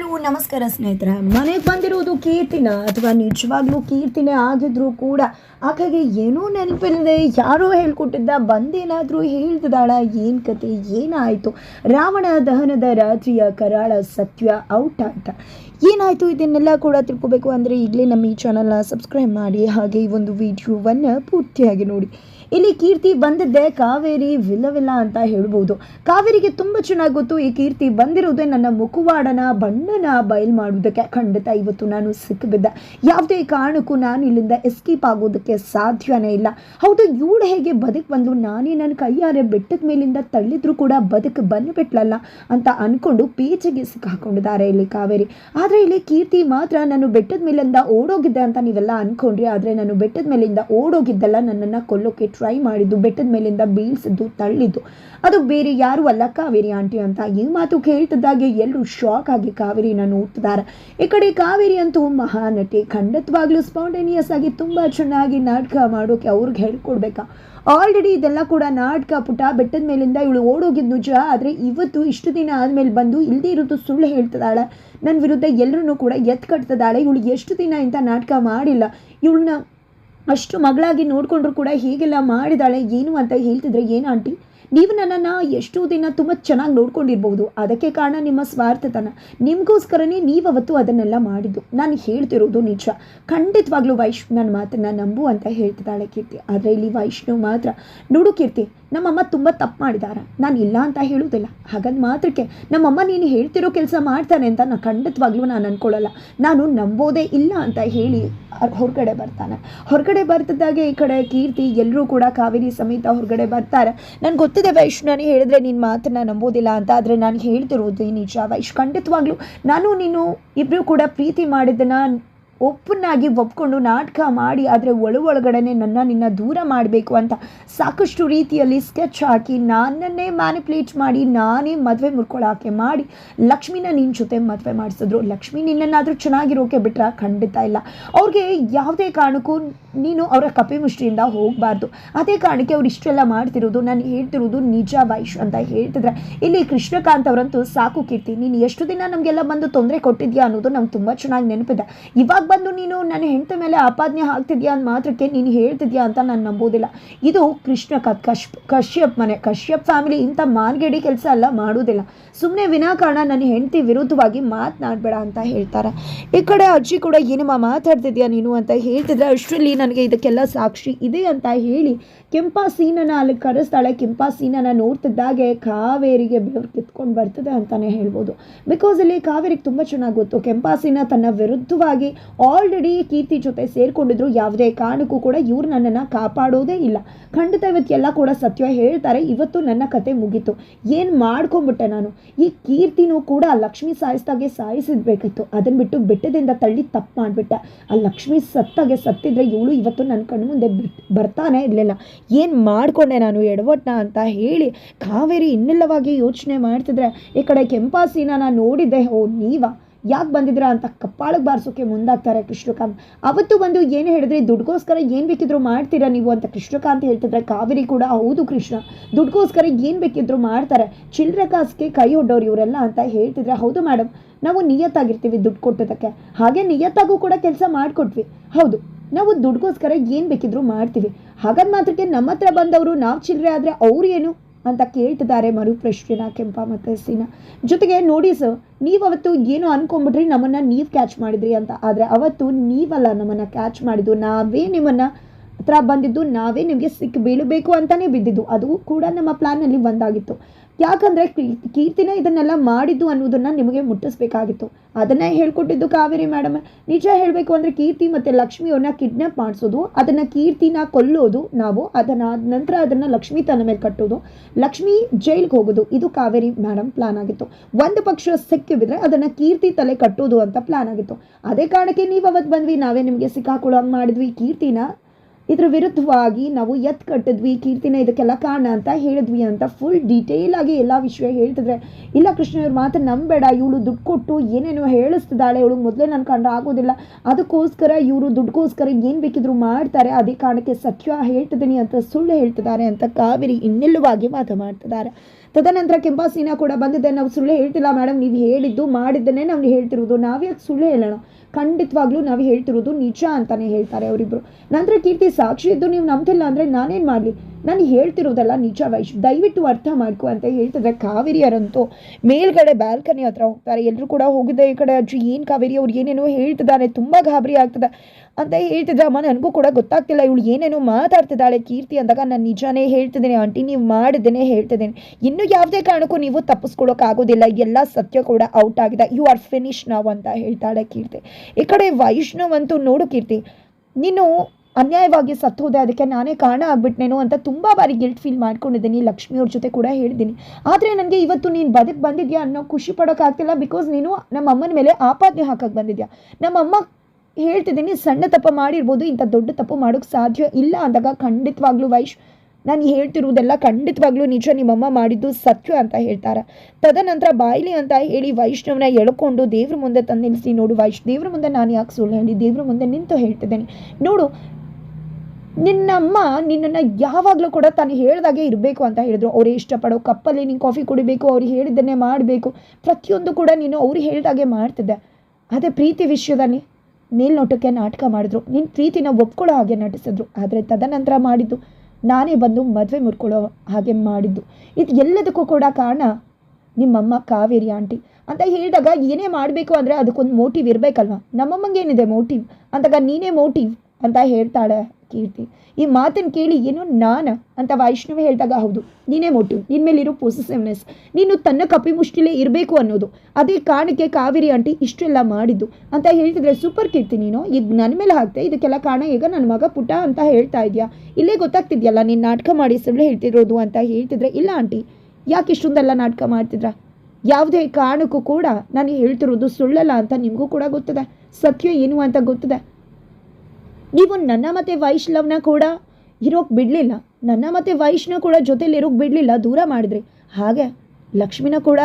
Hello, ನಮಸ್ಕಾರ ಸ್ನೇಹಿತರೆ. ಮನೆಗೆ ಬಂದಿರುವುದು ಕೀರ್ತಿನ, ಅಥವಾ ನಿಜವಾಗ್ಲೂ ಕೀರ್ತಿನೇ ಆಗಿದ್ರು ಕೂಡ ಆಕೆಗೆ ಏನೂ ನೆನಪಿಲ್ಲದೆ ಯಾರೋ ಹೇಳ್ಕೊಟ್ಟಿದ್ದ ಬಂದೇನಾದರೂ ಹೇಳ್ತಿದ್ದಾಳ, ಏನು ಕತೆ, ಏನಾಯಿತು? ರಾವಣ ದಹನದ ರಾತ್ರಿಯ ಕರಾಳ ಸತ್ಯ ಔಟ್ ಅಂತ ಏನಾಯಿತು ಇದನ್ನೆಲ್ಲ ಕೂಡ ತಿಳ್ಕೊಬೇಕು ಅಂದರೆ ಈಗಲೇ ನಮ್ಮ ಈ ಚಾನಲ್ನ ಸಬ್ಸ್ಕ್ರೈಬ್ ಮಾಡಿ, ಹಾಗೆ ಈ ಒಂದು ವಿಡಿಯೋವನ್ನು ಪೂರ್ತಿಯಾಗಿ ನೋಡಿ. ಇಲ್ಲಿ ಕೀರ್ತಿ ಬಂದಿದ್ದೆ ಕಾವೇರಿ ವಿಲ್ಲವಿಲ್ಲ ಅಂತ ಹೇಳ್ಬೋದು. ಕಾವೇರಿಗೆ ತುಂಬ ಚೆನ್ನಾಗಿ ಗೊತ್ತು, ಈ ಕೀರ್ತಿ ಬಂದಿರೋದೇ ನನ್ನ ಮುಖವಾಡನ ಬಣ್ಣನ ಬಯಲು ಮಾಡುವುದಕ್ಕೆ. ಖಂಡಿತ ಇವತ್ತು ನಾನು ಸಿಕ್ಕಿಬಿದ್ದೆ. ಯಾವುದೇ ಕಾರಣಕ್ಕೂ ನಾನು ಇಲ್ಲಿಂದ ಎಸ್ಕೇಪ್ ಆಗೋದಕ್ಕೆ ಸಾಧ್ಯನೇ ಇಲ್ಲ. ಹೌದು, ಇವಳು ಹೇಗೆ ಬದುಕು ಬಂದು ನಾನೇ ನನ್ನ ಕೈಯಾರೆ ಬೆಟ್ಟದ ಮೇಲಿಂದ ತಳ್ಳಿದ್ರು ಕೂಡ ಬದುಕು ಬಂದುಬಿಟ್ಲಲ್ಲ ಅಂತ ಅನ್ಕೊಂಡು ಪೇಚಿಗೆ ಸಿಕ್ಕಾಕೊಂಡಿದ್ದಾರೆ ಇಲ್ಲಿ ಕಾವೇರಿ. ಆದರೆ ಇಲ್ಲಿ ಕೀರ್ತಿ ಮಾತ್ರ ನಾನು ಬೆಟ್ಟದ ಮೇಲಿಂದ ಓಡೋಗಿದ್ದೆ ಅಂತ ನೀವೆಲ್ಲ ಅಂದ್ಕೊಂಡ್ರಿ ಆದರೆ ನಾನು ಬೆಟ್ಟದ ಮೇಲಿಂದ ಓಡೋಗಿದ್ದೆಲ್ಲ ನನ್ನನ್ನು ಕೊಲ್ಲೋಕೆ ಟ್ರೈ ಮಾಡಿದ್ದು, ಬೆಟ್ಟದ ಮೇಲಿಂದ ಬೀಳ್ಸಿದ್ದು, ತಳ್ಳಿದ್ದು. ಅದು ಬೇರೆ ಯಾರು ಅಲ್ಲ ಕಾವೇರಿ ಆಂಟಿ ಅಂತ ಈ ಮಾತು ಕೇಳ್ತಿದ್ದಾಗೆ ಎಲ್ಲರೂ ಶಾಕ್ ಆಗಿ ಕಾವೇರಿನ ನೋಡ್ತಿದ್ದಾರೆ. ಈ ಕಡೆ ಕಾವೇರಿ ಅಂತೂ ಮಹಾನಟಿ ಖಂಡಿತವಾಗ್ಲೂ ಸ್ಪಾಂಟೇನಿಯಸ್ ಆಗಿ ತುಂಬ ಚೆನ್ನಾಗಿ ನಾಟಕ ಮಾಡೋಕೆ ಅವ್ರಿಗೆ ಹೇಳ್ಕೊಡ್ಬೇಕಾ? ಆಲ್ರೆಡಿ ಇದೆಲ್ಲ ಕೂಡ ನಾಟಕ ಪುಟ, ಬೆಟ್ಟದ ಮೇಲಿಂದ ಇವಳು ಓಡೋಗಿದ್ದು ನಿಜ, ಆದರೆ ಇವತ್ತು ಇಷ್ಟು ದಿನ ಆದಮೇಲೆ ಬಂದು ಇಲ್ಲದೇ ಇರೋದು ಸುಳ್ಳು ಹೇಳ್ತಿದ್ದಾಳೆ. ನನ್ನ ವಿರುದ್ಧ ಎಲ್ಲರೂ ಕೂಡ ಎತ್ತು ಕಟ್ತಿದ್ದಾಳೆ. ಇವಳು ಎಷ್ಟು ದಿನ ಇಂಥ ನಾಟಕ ಮಾಡಿಲ್ಲ. ಇವಳನ್ನ ಅಷ್ಟು ಮಗಳಾಗಿ ನೋಡಿಕೊಂಡ್ರು ಕೂಡ ಹೀಗೆಲ್ಲ ಮಾಡಿದಾಳೆ ಏನು ಅಂತ ಹೇಳ್ತಿದ್ರೆ ಏನು ಆಂಟಿ? ನೀವು ನನ್ನನ್ನು ಎಷ್ಟು ದಿನ ತುಂಬ ಚೆನ್ನಾಗಿ ನೋಡ್ಕೊಂಡಿರ್ಬೋದು. ಅದಕ್ಕೆ ಕಾರಣ ನಿಮ್ಮ ಸ್ವಾರ್ಥತನ. ನಿಮಗೋಸ್ಕರನೇ ನೀವು ಅವತ್ತು ಅದನ್ನೆಲ್ಲ ಮಾಡಿದ್ದು. ನಾನು ಹೇಳ್ತಿರೋದು ನಿಜ. ಖಂಡಿತವಾಗ್ಲೂ ವೈಷ್ಣು ನನ್ನ ಮಾತನ್ನು ನಂಬು ಅಂತ ಹೇಳ್ತಿದ್ದಾಳೆ ಕೀರ್ತಿ. ಆದರೆ ಇಲ್ಲಿ ವೈಷ್ಣು ಮಾತ್ರ, ನೋಡು ಕೀರ್ತಿ, ನಮ್ಮಮ್ಮ ತುಂಬ ತಪ್ಪು ಮಾಡಿದಾರ. ನಾನು ಇಲ್ಲ ಅಂತ ಹೇಳೋದಿಲ್ಲ ಹಾಗಂದ ಮಾತ್ರಕ್ಕೆ ನಮ್ಮಮ್ಮ ನೀನು ಹೇಳ್ತಿರೋ ಕೆಲಸ ಮಾಡ್ತಾನೆ ಅಂತ ನಾನು ಖಂಡಿತವಾಗ್ಲೂ ನಾನು ಅಂದ್ಕೊಳ್ಳಲ್ಲ ನಾನು ನಂಬೋದೇ ಇಲ್ಲ ಅಂತ ಹೇಳಿ ಹೊರಗಡೆ ಬರ್ತಾನೆ. ಹೊರಗಡೆ ಬರ್ತಿದ್ದಾಗೆ ಈ ಕಡೆ ಕೀರ್ತಿ ಎಲ್ಲರೂ ಕೂಡ ಕಾವೇರಿ ಸಮೇತ ಹೊರಗಡೆ ಬರ್ತಾರೆ. ನನಗೆ ಗೊತ್ತಿದೆ ವೈಶ್ ನಾನು ಹೇಳಿದ್ರೆ ನಿನ್ನ ಮಾತನ್ನ ನಂಬೋದಿಲ್ಲ ಅಂತ, ಆದರೆ ನಾನು ಹೇಳ್ತಿರೋದು ನಿಜ. ವೈಶ್, ಖಂಡಿತವಾಗ್ಲೂ ನಾನು, ನೀನು ಇಬ್ಬರು ಕೂಡ ಪ್ರೀತಿ ಮಾಡಿದ್ದನ್ನ ಒಪ್ಪನ್ನಾಗಿ ಒಪ್ಕೊಂಡು ನಾಟಕ ಮಾಡಿ, ಆದರೆ ಒಳ ಒಳಗಡೆನೆ ನನ್ನ ನಿನ್ನ ದೂರ ಮಾಡಬೇಕು ಅಂತ ಸಾಕಷ್ಟು ರೀತಿಯಲ್ಲಿ ಸ್ಕೆಚ್ ಹಾಕಿ ನನ್ನನ್ನೇ ಮ್ಯಾನಿಪ್ಯುಲೇಟ್ ಮಾಡಿ, ನಾನೇ ಮದುವೆ ಮುರ್ಕೊಳ್ಳೋಕೆ ಮಾಡಿ ಲಕ್ಷ್ಮಿನ ನಿನ್ನ ಜೊತೆ ಮದುವೆ ಮಾಡಿಸಿದ್ರು. ಲಕ್ಷ್ಮಿ ನಿನ್ನನ್ನಾದರೂ ಚೆನ್ನಾಗಿರೋಕೆ ಬಿಟ್ರೆ ಖಂಡಿತ ಇಲ್ಲ. ಅವ್ರಿಗೆ ಯಾವುದೇ ಕಾರಣಕ್ಕೂ ನೀನು ಅವರ ಕಪಿ ಮುಷ್ಟಿಯಿಂದ ಹೋಗಬಾರ್ದು. ಅದೇ ಕಾರಣಕ್ಕೆ ಅವ್ರು ಇಷ್ಟೆಲ್ಲ ಮಾಡ್ತಿರೋದು, ನಾನು ಹೇಳ್ತಿರೋದು ನಿಜ ವೈಶ್ ಅಂತ ಹೇಳ್ತಿದ್ರೆ, ಇಲ್ಲಿ ಕೃಷ್ಣಕಾಂತ್ ಅವರಂತೂ ಸಾಕು ಕೀರ್ತಿ, ನೀನು ಎಷ್ಟು ದಿನ ನಮಗೆಲ್ಲ ಬಂದು ತೊಂದರೆ ಕೊಟ್ಟಿದ್ಯಾ ಅನ್ನೋದು ನಮ್ಗೆ ತುಂಬ ಚೆನ್ನಾಗಿ ನೆನಪಿದೆ. ಇವಾಗ ಬಂದು ನೀನು ನನ್ನ ಹೆಂಡತಿ ಮೇಲೆ ಆಪಾದನೆ ಹಾಕ್ತಿದ್ಯಾ ಅಂತ ಮಾತ್ರಕ್ಕೆ ನೀನು ಹೇಳ್ತಿದ್ಯಾ ಅಂತ ನಾನು ನಂಬೋದಿಲ್ಲ. ಇದು ಕೃಷ್ಣ ಕಶ್ ಕಶ್ಯಪ್ ಮನೆ. ಕಶ್ಯಪ್ ಫ್ಯಾಮಿಲಿ ಇಂಥ ಮಾರ್ಗೇಡಿ ಕೆಲಸ ಎಲ್ಲ ಮಾಡೋದಿಲ್ಲ. ಸುಮ್ಮನೆ ವಿನಾಕಾರಣ ನನ್ನ ಹೆಂಡತಿ ವಿರುದ್ಧವಾಗಿ ಮಾತನಾಡಬೇಡ ಅಂತ ಹೇಳ್ತಾರೆ. ಈ ಕಡೆ ಅಜ್ಜಿ ಕೂಡ, ಏನಮ್ಮ ಮಾತಾಡ್ತಿದ್ಯಾ ನೀನು ಅಂತ ಹೇಳ್ತಿದ್ರೆ ಅಷ್ಟರಲ್ಲಿ ನನಗೆ ಇದಕ್ಕೆಲ್ಲ ಸಾಕ್ಷಿ ಇದೆ ಅಂತ ಹೇಳಿ ಕೆಂಪಾ ಸೀನನ್ನು ಅಲ್ಲಿ ಕರೆಸ್ತಾಳೆ. ಕೆಂಪಾ ಸೀನನ್ನು ನೋಡ್ತಿದ್ದಾಗೆ ಕಾವೇರಿಗೆ ಬೆವರು ಕಿತ್ಕೊಂಡು ಬರ್ತದೆ ಅಂತಾನೆ ಹೇಳ್ಬೋದು. ಬಿಕಾಸ್ ಇಲ್ಲಿ ಕಾವೇರಿಗೆ ತುಂಬ ಚೆನ್ನಾಗಿ ಗೊತ್ತು. ಕೆಂಪಾ ಸೀನ ತನ್ನ ವಿರುದ್ಧವಾಗಿ ಆಲ್ರೆಡಿ ಕೀರ್ತಿ ಜೊತೆ ಸೇರಿಕೊಂಡಿದ್ರು. ಯಾವುದೇ ಕಾರಣಕ್ಕೂ ಕೂಡ ಇವ್ರು ನನ್ನನ್ನು ಕಾಪಾಡೋದೇ ಇಲ್ಲ. ಖಂಡಿತ ಇವತ್ತೆಲ್ಲ ಕೂಡ ಸತ್ಯ ಹೇಳ್ತಾರೆ. ಇವತ್ತು ನನ್ನ ಕತೆ ಮುಗೀತು. ಏನು ಮಾಡ್ಕೊಂಬಿಟ್ಟೆ ನಾನು? ಈ ಕೀರ್ತಿನೂ ಕೂಡ ಲಕ್ಷ್ಮಿ ಸಾಯಿಸ್ದಾಗೆ ಸಾಯಿಸಿದ್ಬೇಕಿತ್ತು. ಅದನ್ನ ಬಿಟ್ಟು ಬೆಟ್ಟದಿಂದ ತಳ್ಳಿ ತಪ್ಪು ಮಾಡಿಬಿಟ್ಟೆ. ಆ ಲಕ್ಷ್ಮಿ ಸತ್ತಾಗೆ ಸತ್ತಿದ್ರೆ ಇವಳು ಇವತ್ತು ನನ್ನ ಕಣ್ಣು ಮುಂದೆ ಬರ್ತಾನೆ ಇರಲಿಲ್ಲ. ಏನು ಮಾಡಿಕೊಂಡೆ ನಾನು ಎಡವಟ್ನ ಅಂತ ಹೇಳಿ ಕಾವೇರಿ ಇನ್ನಿಲ್ಲವಾಗಿ ಯೋಚನೆ ಮಾಡ್ತಿದ್ರೆ, ಈ ಕಡೆ ಕೆಂಪಾಸಿನ ನಾನು ನೋಡಿದ್ದೆ. ಓ, ನೀವಾ? ಯಾಕೆ ಬಂದಿದ್ರ ಅಂತ ಕಪ್ಪಾಳಕ್ಕೆ ಬಾರಿಸೋಕೆ ಮುಂದಾಗ್ತಾರೆ ಕೃಷ್ಣಕಾಂತ್. ಅವತ್ತು ಬಂದು ಏನು ಹೇಳಿದ್ರೆ? ದುಡ್ಗೋಸ್ಕರ ಏನು ಬೇಕಿದ್ರು ಮಾಡ್ತೀರಾ ನೀವು ಅಂತ ಕೃಷ್ಣಕಾಂತ್ ಹೇಳ್ತಿದ್ರೆ ಕಾವೇರಿ ಕೂಡ ಹೌದು ಕೃಷ್ಣ. ದುಡ್ಗೋಸ್ಕರ ಏನು ಬೇಕಿದ್ರು ಮಾಡ್ತಾರೆ. ಚಿಲ್ಲರೆ ಕಾಸಿಗೆ ಕೈ ಹೊಡ್ಡೋರು ಇವರೆಲ್ಲ ಅಂತ ಹೇಳ್ತಿದ್ರೆ ಹೌದು ಮೇಡಮ್ ನಾವು ನಿಯತ್ತಾಗಿರ್ತೀವಿ ದುಡ್ಡು ಕೊಟ್ಟೋದಕ್ಕೆ. ಹಾಗೆ ನಿಯತ್ತಾಗೂ ಕೂಡ ಕೆಲಸ ಮಾಡಿಕೊಟ್ವಿ. ಹೌದು, ನಾವು ದುಡ್ಗೋಸ್ಕರ ಏನು ಬೇಕಿದ್ರು ಮಾಡ್ತೀವಿ. ಹಾಗಾದ ಮಾತ್ರಕ್ಕೆ ನಮ್ಮ ಹತ್ರ ಬಂದವರು ನಾವು ಚಿಲ್ಲರೆ ಆದರೆ ಅವ್ರು ಏನು? ಅಂತ ಕೇಳ್ತಿದ್ದಾರೆ ಮರು ಪ್ರಶ್ನೆನ ಕೆಂಪ ಮತ್ತು ಸೀನ. ಜೊತೆಗೆ ನೋಡಿ ಸರ್ ನೀವು ಅವತ್ತು ಏನು ಅನ್ಕೊಂಬಿಟ್ರಿ, ನಮ್ಮನ್ನು ನೀವು ಕ್ಯಾಚ್ ಮಾಡಿದ್ರಿ ಅಂತ. ಆದರೆ ಅವತ್ತು ನೀವಲ್ಲ ನಮ್ಮನ್ನು ಕ್ಯಾಚ್ ಮಾಡಿದ್ದು. ನಾವೇ ನಿಮ್ಮನ್ನು ಹತ್ರ ಬಂದಿದ್ದು, ನಾವೇ ನಿಮಗೆ ಸಿಕ್ಕಿ ಬೀಳಬೇಕು ಅಂತಲೇ ಬಿದ್ದಿದ್ದು. ಅದು ಕೂಡ ನಮ್ಮ ಪ್ಲ್ಯಾನಲ್ಲಿ ಒಂದಾಗಿತ್ತು. ಯಾಕಂದರೆ ಕೀರ್ತಿನೇ ಇದನ್ನೆಲ್ಲ ಮಾಡಿದ್ದು ಅನ್ನೋದನ್ನು ನಿಮಗೆ ಮುಟ್ಟಿಸ್ಬೇಕಾಗಿತ್ತು. ಅದನ್ನೇ ಹೇಳ್ಕೊಟ್ಟಿದ್ದು ಕಾವೇರಿ ಮೇಡಮ್. ನಿಜ ಹೇಳಬೇಕು ಅಂದರೆ ಕೀರ್ತಿ ಮತ್ತು ಲಕ್ಷ್ಮಿಯವ್ರನ್ನ ಕಿಡ್ನಾಪ್ ಮಾಡಿಸೋದು, ಅದನ್ನು ಕೀರ್ತಿನ ಕೊಲ್ಲೋದು, ನಾವು ಅದನ್ನು ನಂತರ ಅದನ್ನು ಲಕ್ಷ್ಮಿ ತನ್ನ ಮೇಲೆ ಕಟ್ಟೋದು. ಲಕ್ಷ್ಮಿ ಜೈಲಿಗೆ ಹೋಗೋದು, ಇದು ಕಾವೇರಿ ಮೇಡಮ್ ಪ್ಲಾನ್ ಆಗಿತ್ತು. ಒಂದು ಪಕ್ಷ ಸಿಕ್ಕಿಬಿದ್ರೆ ಅದನ್ನು ಕೀರ್ತಿ ತಲೆ ಕಟ್ಟೋದು ಅಂತ ಪ್ಲಾನ್ ಆಗಿತ್ತು. ಅದೇ ಕಾರಣಕ್ಕೆ ನೀವು ಅವತ್ತು ಬಂದ್ವಿ, ನಾವೇ ನಿಮಗೆ ಸಿಕ್ಕಾಕೊಳ್ಳೋ ಮಾಡಿದ್ವಿ, ಕೀರ್ತಿನ ಇದ್ರ ವಿರುದ್ಧವಾಗಿ ನಾವು ಎತ್ ಕಟ್ಟಿದ್ವಿ, ಕೀರ್ತಿನ ಇದಕ್ಕೆಲ್ಲ ಕಾರಣ ಅಂತ ಹೇಳಿದ್ವಿ ಅಂತ ಫುಲ್ ಡೀಟೇಲ್ ಆಗಿ ಎಲ್ಲ ವಿಷಯ ಹೇಳ್ತಿದ್ರೆ. ಇಲ್ಲ ಕೃಷ್ಣ ಇವ್ರ ಮಾತ್ರ ನಂಬೇಡ, ಇವಳು ದುಡ್ಡು ಕೊಟ್ಟು ಏನೇನೋ ಹೇಳಿಸ್ತಿದ್ದಾಳೆ, ಇವಳು ಮೊದಲೇ ನಾನು ಕಂಡ್ರೆ ಆಗೋದಿಲ್ಲ. ಅದಕ್ಕೋಸ್ಕರ ಇವರು ದುಡ್ಡುಗೋಸ್ಕರ ಏನು ಬೇಕಿದ್ರು ಮಾಡ್ತಾರೆ, ಅದೇ ಕಾರಣಕ್ಕೆ ಸತ್ಯ ಹೇಳ್ತಿದ್ದೀನಿ ಅಂತ ಸುಳ್ಳು ಹೇಳ್ತಿದ್ದಾರೆ ಅಂತ ಕಾವೇರಿ ಇನ್ನೆಲ್ಲವಾಗಿ ಮಾತು ಮಾಡ್ತಿದ್ದಾರೆ. ತದನಂತರ ಕೆಂಪಾಸಿನ ಕೂಡ ಬಂದಿದ್ದೆ ನಾವು ಸುಳ್ಳು ಹೇಳ್ತಿಲ್ಲ ಮೇಡಮ್ ನೀವು ಹೇಳಿದ್ದು ಮಾಡಿದ್ದನ್ನೇ ನಾವು ಹೇಳ್ತಿರೋದು. ನಾವ್ಯಾಕೆ ಸುಳ್ಳು ಹೇಳೋಣ? ಖಂಡಿತವಾಗ್ಲೂ ನಾವು ಹೇಳ್ತಿರೋದು ನಿಜ ಅಂತಾನೆ ಹೇಳ್ತಾರೆ ಅವರಿಬ್ರು. ನಂತರ ಕೀರ್ತಿ ಸಾಕ್ಷಿ ಇದ್ದು ನೀವು ನಂಬ್ತಿಲ್ಲ ಅಂದರೆ ನಾನೇನು ಮಾಡಲಿ? ನಾನು ಹೇಳ್ತಿರೋದಲ್ಲ ನಿಜ ವೈಶ್. ದಯವಿಟ್ಟು ಅರ್ಥ ಮಾಡ್ಕೊ ಅಂತ ಹೇಳ್ತಿದ್ರೆ ಕಾವೇರಿಯರಂತೂ ಮೇಲ್ಗಡೆ ಬ್ಯಾಲ್ಕನಿ ಹತ್ರ ಹೋಗ್ತಾರೆ. ಎಲ್ಲರೂ ಕೂಡ ಹೋಗಿದ್ದೆ ಈ ಕಡೆ ಅಜ್ಜಿ. ಏನು ಕಾವೇರಿ ಅವ್ರು ಏನೇನೋ ಹೇಳ್ತಿದ್ದಾರೆ. ತುಂಬ ಗಾಬರಿ ಆಗ್ತದೆ ಅಂತ ಹೇಳ್ತಿದ್ರೆ ಅಮ್ಮ ನನಗೂ ಕೂಡ ಗೊತ್ತಾಗ್ತಿಲ್ಲ. ಇವಳು ಏನೇನೋ ಮಾತಾಡ್ತಿದ್ದಾಳೆ ಕೀರ್ತಿ ಅಂದಾಗ ನಾನು ನಿಜಾನೇ ಹೇಳ್ತಿದ್ದೀನಿ. ಆಂಟಿ, ನೀವು ಮಾಡಿದ್ದೇನೆ ಹೇಳ್ತಿದ್ದೀನಿ. ಇನ್ನು ಯಾವುದೇ ಕಾರಣಕ್ಕೂ ನೀವು ತಪ್ಪಿಸ್ಕೊಳ್ಳೋಕ್ಕಾಗೋದಿಲ್ಲ ಎಲ್ಲ ಸತ್ಯ ಕೂಡ ಔಟ್ ಆಗಿದೆ. ಯು ಆರ್ ಫಿನಿಶ್ ನಾವು ಅಂತ ಹೇಳ್ತಾಳೆ ಕೀರ್ತಿ. ಈ ಕಡೆ ವೈಷ್ಣವ್ ಅಂತೂ ನೋಡು ಕೀರ್ತಿ. ನೀನು ಅನ್ಯಾಯವಾಗಿ ಸತ್ತು ಹೋದೆ ಅದಕ್ಕೆ ನಾನೇ ಕಾರಣ ಆಗ್ಬಿಟ್ನೇನೋ ಅಂತ ತುಂಬ ಬಾರಿ ಗಿಲ್ಟ್ ಫೀಲ್ ಮಾಡ್ಕೊಂಡಿದ್ದೀನಿ. ಲಕ್ಷ್ಮಿ ಅವ್ರ ಜೊತೆ ಕೂಡ ಹೇಳಿದ್ದೀನಿ. ಆದರೆ ನನಗೆ ಇವತ್ತು ನೀನು ಬದುಕು ಬಂದಿದ್ಯಾ ಅನ್ನೋ ಖುಷಿ ಪಡೋಕ್ಕಾಗ್ತಿಲ್ಲ ಬಿಕಾಸ್ ನೀನು ನಮ್ಮ ಅಮ್ಮನ ಮೇಲೆ ಆಪಾದನೆ ಹಾಕಕ್ಕೆ ಬಂದಿದ್ಯಾ. ನಮ್ಮಮ್ಮ ಹೇಳ್ತಿದ್ದೀನಿ ಸಣ್ಣ ತಪ್ಪು ಮಾಡಿರ್ಬೋದು, ಇಂಥ ದೊಡ್ಡ ತಪ್ಪು ಮಾಡೋಕ್ಕೆ ಸಾಧ್ಯ ಇಲ್ಲ ಅಂದಾಗ ಖಂಡಿತವಾಗ್ಲೂ ವೈಶ್, ನಾನು ಹೇಳ್ತಿರುವುದೆಲ್ಲ ಖಂಡಿತವಾಗ್ಲೂ ನಿಜ ನಿಮ್ಮಮ್ಮ ಮಾಡಿದ್ದು ಸತ್ಯ ಅಂತ ಹೇಳ್ತಾರೆ. ತದನಂತರ ಬಾಯಿಲಿ ಅಂತ ಹೇಳಿ ವೈಷ್ಣವನ ಎಳ್ಕೊಂಡು ದೇವ್ರ ಮುಂದೆ ತಂದು ನಿಲ್ಲಿಸಿ ನೋಡು ವೈಶ್, ದೇವ್ರ ಮುಂದೆ ನಾನು ಯಾಕೆ ಸುಳ್ಳು ಹೇಳಿ, ದೇವ್ರ ಮುಂದೆ ನಿಂತು ಹೇಳ್ತಿದ್ದೇನೆ. ನೋಡು ನಿನ್ನಮ್ಮ ನಿನ್ನನ್ನು ಯಾವಾಗಲೂ ಕೂಡ ತಾನು ಹೇಳ್ದಾಗೆ ಇರಬೇಕು ಅಂತ ಹೇಳಿದ್ರು. ಅವ್ರು ಇಷ್ಟಪಡೋ ಕಪ್ಪಲ್ಲಿ ನೀನು ಕಾಫಿ ಕುಡಿಬೇಕು, ಅವ್ರು ಹೇಳಿದ್ದನ್ನೇ ಮಾಡಬೇಕು. ಪ್ರತಿಯೊಂದು ಕೂಡ ನೀನು ಅವ್ರು ಹೇಳಿದಾಗೆ ಮಾಡ್ತಿದ್ದೆ. ಅದೇ ಪ್ರೀತಿ ವಿಷಯದಲ್ಲಿ ಮೇಲ್ನೋಟಕ್ಕೆ ನಾಟಕ ಮಾಡಿದ್ರು. ನಿನ್ನ ಪ್ರೀತಿನ ಒಪ್ಕೊಳ್ಳೋ ಹಾಗೆ ನಟಿಸಿದ್ರು. ಆದರೆ ತದನಂತರ ಮಾಡಿದ್ದು ನಾನೇ ಬಂದು ಮದುವೆ ಮುರ್ಕೊಳ್ಳೋ ಹಾಗೆ ಮಾಡಿದ್ದು. ಇದು ಎಲ್ಲದಕ್ಕೂ ಕೂಡ ಕಾರಣ ನಿಮ್ಮಮ್ಮ ಕಾವೇರಿ ಆಂಟಿ. ಅಂತ ಹೇಳಿದಾಗ ಏನೇ ಮಾಡಬೇಕು ಅಂದರೆ ಅದಕ್ಕೊಂದು ಮೋಟಿವ್ ಇರಬೇಕಲ್ವ? ನಮ್ಮಮ್ಮಂಗೇನಿದೆ ಮೋಟಿವ್ ಅಂದಾಗ ನೀನೇ ಮೋಟಿವ್ ಅಂತ ಹೇಳ್ತಾಳೆ ಕೀರ್ತಿ ಈ ಮಾತನ್ನು ಕೇಳಿ ಏನು ನಾನು? ಅಂತ ವೈಷ್ಣವಿ ಹೇಳಿದಾಗ ಹೌದು. ನೀನೇ ಮೋಟಿವ್ ನಿನ್ನ ಮೇಲಿರೋ ಪೊಸೆಸಿವ್ನೆಸ್ ನೀನು ತನ್ನ ಕಪಿ ಮುಷ್ಟಿಲೇ ಇರಬೇಕು ಅನ್ನೋದು. ಅದೇ ಕಾರಣಕ್ಕೆ ಕಾವೇರಿ ಆಂಟಿ ಇಷ್ಟೆಲ್ಲ ಮಾಡಿದ್ದು. ಅಂತ ಹೇಳ್ತಿದ್ರೆ, ಸೂಪರ್ ಕೀರ್ತಿ ನೀನು. ಈಗ ನನ್ನ ಮೇಲೆ ಹಾಕ್ತೆ. ಇದಕ್ಕೆಲ್ಲ ಕಾರಣ ಈಗ ನನ್ನ ಮಗ ಪುಟ ಅಂತ ಹೇಳ್ತಾ ಇದೆಯಾ? ಇಲ್ಲೇ ಗೊತ್ತಾಗ್ತಿದ್ಯಲ್ಲ, ನೀನು ನಾಟಕ ಮಾಡಿ ಸುಳ್ಳು ಹೇಳ್ತಿರೋದು ಅಂತ ಹೇಳ್ತಿದ್ರೆ, ಇಲ್ಲ ಆಂಟಿ. ಯಾಕೆ ಇಷ್ಟೊಂದೆಲ್ಲ ನಾಟಕ ಮಾಡ್ತಿದ್ರ? ಯಾವುದೇ ಕಾರಣಕ್ಕೂ ಕೂಡ ನಾನು ಹೇಳ್ತಿರೋದು ಸುಳ್ಳಲ್ಲ ಅಂತ ನಿಮಗೂ ಕೂಡ ಗೊತ್ತದೆ. ಸತ್ಯ ಏನು ಅಂತ ಗೊತ್ತಿದೆ? ನೀವು ನನ್ನ ಮತ್ತು ವೈಷ್ಣವ್ನ ಕೂಡ ಇರೋಕ್ಕೆ ಬಿಡಲಿಲ್ಲ. ನನ್ನ ಮತ್ತು ವೈಷ್ಣವ್ ಕೂಡ ಜೊತೆಲಿ ಇರೋಕ್ಕೆ ಬಿಡಲಿಲ್ಲ, ದೂರ ಮಾಡಿದ್ರಿ. ಹಾಗೆ ಲಕ್ಷ್ಮಿನ ಕೂಡ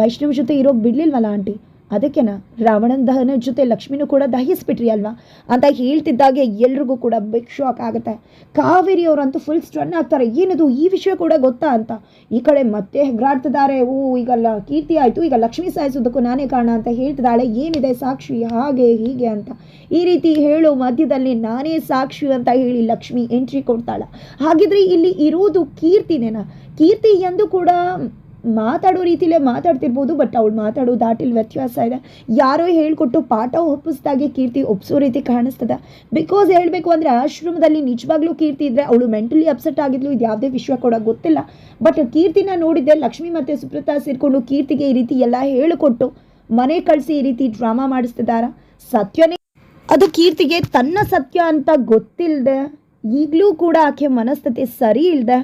ವೈಷ್ಣವ್ ಜೊತೆ ಇರೋಕ್ಕೆ ಬಿಡಲಿಲ್ವಲ್ಲ ಆಂಟಿ? ಅದಕ್ಕೆನ ರಾವಣನ ದಹನ ಜೊತೆ ಲಕ್ಷ್ಮಿನೂ ಕೂಡ ದಹಿಸ್ಬಿಟ್ರಿ ಅಲ್ವಾ? ಅಂತ ಹೇಳ್ತಿದ್ದಾಗೆ ಎಲ್ರಿಗೂ ಕೂಡ ಬಿಗ್ ಶಾಕ್ ಆಗುತ್ತೆ. ಕಾವೇರಿ ಅವರಂತೂ ಫುಲ್ ಸ್ಟನ್ ಆಗ್ತಾರೆ. ಏನದು ಈ ವಿಷಯ ಕೂಡ ಗೊತ್ತಾ ಅಂತ? ಈ ಕಡೆ ಮತ್ತೆ ಹೆಗ್ರಾಡ್ತಿದ್ದಾರೆ. ಓ ಈಗಲ್ಲ ಕೀರ್ತಿ ಆಯಿತು. ಈಗ ಲಕ್ಷ್ಮಿ ಸಾಯಿಸೋದಕ್ಕೂ ನಾನೇ ಕಾರಣ ಅಂತ ಹೇಳ್ತಿದ್ದಾಳೆ. ಏನಿದೆ ಸಾಕ್ಷಿ? ಹಾಗೆ, ಹೀಗೆ ಅಂತ. ಈ ರೀತಿ ಹೇಳೋ ಮಧ್ಯದಲ್ಲಿ ನಾನೇ ಸಾಕ್ಷಿ ಅಂತ ಹೇಳಿ ಲಕ್ಷ್ಮಿ ಎಂಟ್ರಿ ಕೊಡ್ತಾಳ. ಹಾಗಿದ್ರೆ ಇಲ್ಲಿ ಇರೋದು ಕೀರ್ತಿನೇನಾ? ಕೀರ್ತಿ ಎಂದು ಕೂಡ ಮಾತಾಡೋ ರೀತಿಲೇ ಮಾತಾಡ್ತಿರ್ಬೋದು ಬಟ್ ಅವಳು ಮಾತಾಡೋ ದಾಟಿಲ್ ವ್ಯತ್ಯಾಸ ಇದೆ. ಯಾರೋ ಹೇಳ್ಕೊಟ್ಟು ಪಾಠ ಒಪ್ಪಿಸ್ದಾಗೆ ಕೀರ್ತಿ ಒಪ್ಸೋ ರೀತಿ ಕಾಣಿಸ್ತದೆ. ಬಿಕಾಸ್ ಹೇಳಬೇಕು ಅಂದರೆ ಆಶ್ರಮದಲ್ಲಿ ನಿಜವಾಗ್ಲೂ ಕೀರ್ತಿ ಇದ್ದರೆ ಅವಳು ಮೆಂಟಲಿ ಅಪ್ಸೆಟ್ ಆಗಿದ್ಲು, ಇದು ಯಾವುದೇ ವಿಷಯ ಕೂಡ ಗೊತ್ತಿಲ್ಲ. ಬಟ್ ಕೀರ್ತಿನ ನೋಡಿದ್ದೆ ಲಕ್ಷ್ಮಿ ಮತ್ತು ಸುಪ್ರತಾ ಸೇರಿಕೊಂಡು ಕೀರ್ತಿಗೆ ಈ ರೀತಿ ಎಲ್ಲ ಹೇಳಿಕೊಟ್ಟು ಮನೆ ಕಳಿಸಿ ಈ ರೀತಿ ಡ್ರಾಮಾ ಮಾಡಿಸ್ತಿದ್ದಾರ ಸತ್ಯನೇ. ಅದು ಕೀರ್ತಿಗೆ ತನ್ನ ಸತ್ಯ ಅಂತ ಗೊತ್ತಿಲ್ಲದೆ ಈಗಲೂ ಕೂಡ ಆಕೆ ಮನಸ್ಥಿತಿ ಸರಿ ಇಲ್ಲದೆ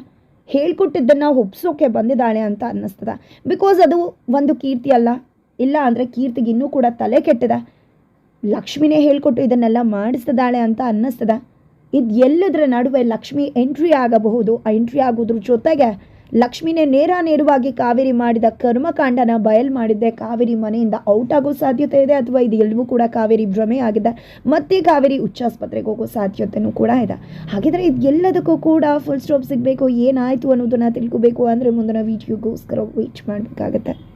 ಹೇಳ್ಕೊಟ್ಟಿದ್ದನ್ನು ಒಪ್ಸೋಕೆ ಬಂದಿದ್ದಾಳೆ ಅಂತ ಅನ್ನಿಸ್ತದ. ಬಿಕಾಸ್ ಅದು ಒಂದು ಕೀರ್ತಿ ಅಲ್ಲ. ಇಲ್ಲ ಅಂದರೆ ಕೀರ್ತಿಗೆ ಇನ್ನೂ ಕೂಡ ತಲೆ ಕೆಟ್ಟದ. ಲಕ್ಷ್ಮಿನೇ ಹೇಳ್ಕೊಟ್ಟು ಇದನ್ನೆಲ್ಲ ಮಾಡಿಸ್ತಿದ್ದಾಳೆ ಅಂತ ಅನ್ನಿಸ್ತದ. ಇದು ಎಲ್ಲದರ ನಡುವೆ ಲಕ್ಷ್ಮಿ ಎಂಟ್ರಿ ಆಗಬಹುದು. ಆ ಎಂಟ್ರಿ ಆಗೋದ್ರ ಜೊತೆಗೆ ಲಕ್ಷ್ಮಿನೇ ನೇರ ನೇರವಾಗಿ ಕಾವೇರಿ ಮಾಡಿದ ಕರ್ಮಕಾಂಡನ ಬಯಲ್ ಮಾಡಿದ್ದೆ. ಕಾವೇರಿ ಮನೆಯಿಂದ ಔಟ್ ಆಗೋ ಸಾಧ್ಯತೆ ಇದೆ ಅಥವಾ ಇದು ಎಲ್ಲವೂ ಕೂಡ ಕಾವೇರಿ ಭ್ರಮೆ ಆಗಿದೆ? ಮತ್ತೆ ಕಾವೇರಿ ಉಚ್ಚಾಸ್ಪತ್ರೆಗೆ ಹೋಗೋ ಸಾಧ್ಯತೆನೂ ಕೂಡ ಇದೆ. ಹಾಗಿದ್ರೆ ಇದು ಎಲ್ಲದಕ್ಕೂ ಕೂಡ ಫುಲ್ ಸ್ಟಾಪ್ ಸಿಗಬೇಕು. ಏನಾಯಿತು ಅನ್ನೋದನ್ನು ತಿಳ್ಕೋಬೇಕು. ಅಂದರೆ ಮುಂದಿನ ವೀಡಿಯೋಗೋಸ್ಕರ ವೇಟ್ ಮಾಡಬೇಕಾಗತ್ತೆ.